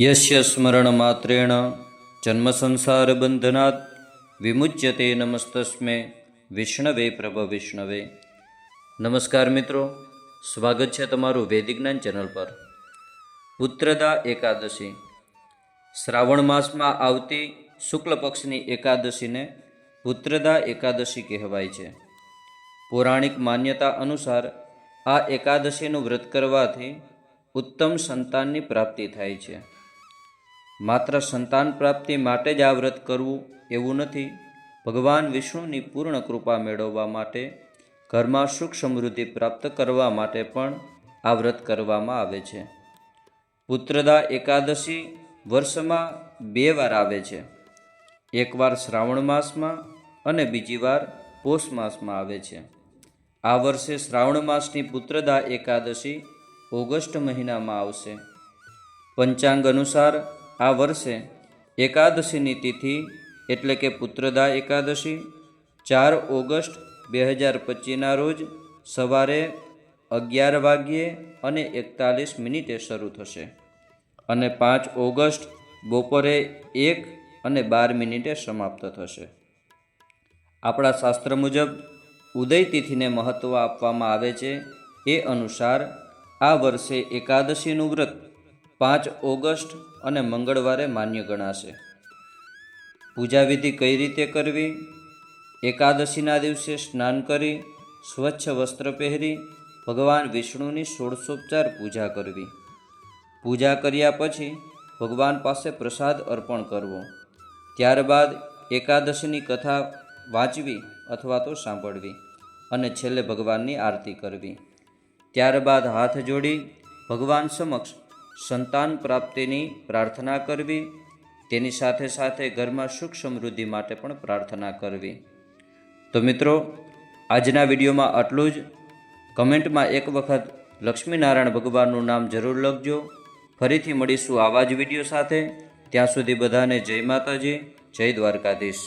યસ્ય સ્મરણમાત્રેણ જન્મસંસારબંધનાत् વિમુચ્યતે નમસ્તસ્મે વિષ્ણવે પ્રભ વિષ્ણવે. નમસ્કાર મિત્રો, સ્વાગત છે તમારું વૈદિક જ્ઞાન ચેનલ પર. પુત્રદા એકાદશી. શ્રાવણ માસમાં આવતી શુક્લ પક્ષની એકાદશીને પુત્રદા એકાદશી કહેવાય છે. પૌરાણિક માન્યતા અનુસાર આ એકાદશીનું વ્રત કરવાથી ઉત્તમ સંતાનની પ્રાપ્તિ થાય છે. માત્ર સંતાન પ્રાપ્તિ માટે જ આ વ્રત કરવું એવું નથી. ભગવાન વિષ્ણુની પૂર્ણ કૃપા મેળવવા માટે, ઘરમાં સુખ સમૃદ્ધિ પ્રાપ્ત કરવા માટે પણ આ વ્રત કરવામાં આવે છે. પુત્રદા એકાદશી વર્ષમાં બે વાર આવે છે. એકવાર શ્રાવણ માસમાં અને બીજી વાર પોષ માસમાં આવે છે. આ વર્ષે શ્રાવણ માસની પુત્રદા એકાદશી ઓગસ્ટ મહિનામાં આવશે. પંચાંગ અનુસાર આ વર્ષે એકાદશીની તિથિ એટલે કે પુત્રદા એકાદશી, ચાર ઓગસ્ટ બે હજાર પચીસના રોજ સવારે અગિયાર વાગ્યે અને એકતાલીસ મિનિટે શરૂ થશે અને પાંચ ઓગસ્ટ બપોરે એક અને બાર મિનિટે સમાપ્ત થશે. આપણા શાસ્ત્ર મુજબ ઉદય તિથિને મહત્ત્વ આપવામાં આવે છે એ અનુસાર આ વર્ષે એકાદશીનું વ્રત પાંચ ઓગસ્ટ અને મંગળવારે માન્ય ગણાશે. પૂજાવિધિ કઈ રીતે કરવી? એકાદશીના દિવસે સ્નાન કરી, સ્વચ્છ વસ્ત્ર પહેરી, ભગવાન વિષ્ણુની ષોડશોપચાર પૂજા કરવી. પૂજા કર્યા પછી ભગવાન પાસે પ્રસાદ અર્પણ કરવો. ત્યારબાદ એકાદશીની કથા વાંચવી અથવા તો સાંભળવી અને છેલ્લે ભગવાનની આરતી કરવી. ત્યારબાદ હાથ જોડી ભગવાન સમક્ષ સંતાન પ્રાપ્તિની પ્રાર્થના કરવી, તેની સાથે સાથે ઘરમાં સુખ સમૃદ્ધિ માટે પણ પ્રાર્થના કરવી. તો મિત્રો, આજના વિડીયોમાં આટલું જ. કમેન્ટમાં એક વખત લક્ષ્મીનારાયણ ભગવાનનું નામ જરૂર લખજો. ફરીથી મળીશું આવા જ વીડિયો સાથે. ત્યાં સુધી બધાને જય માતાજી, જય દ્વારકાધીશ.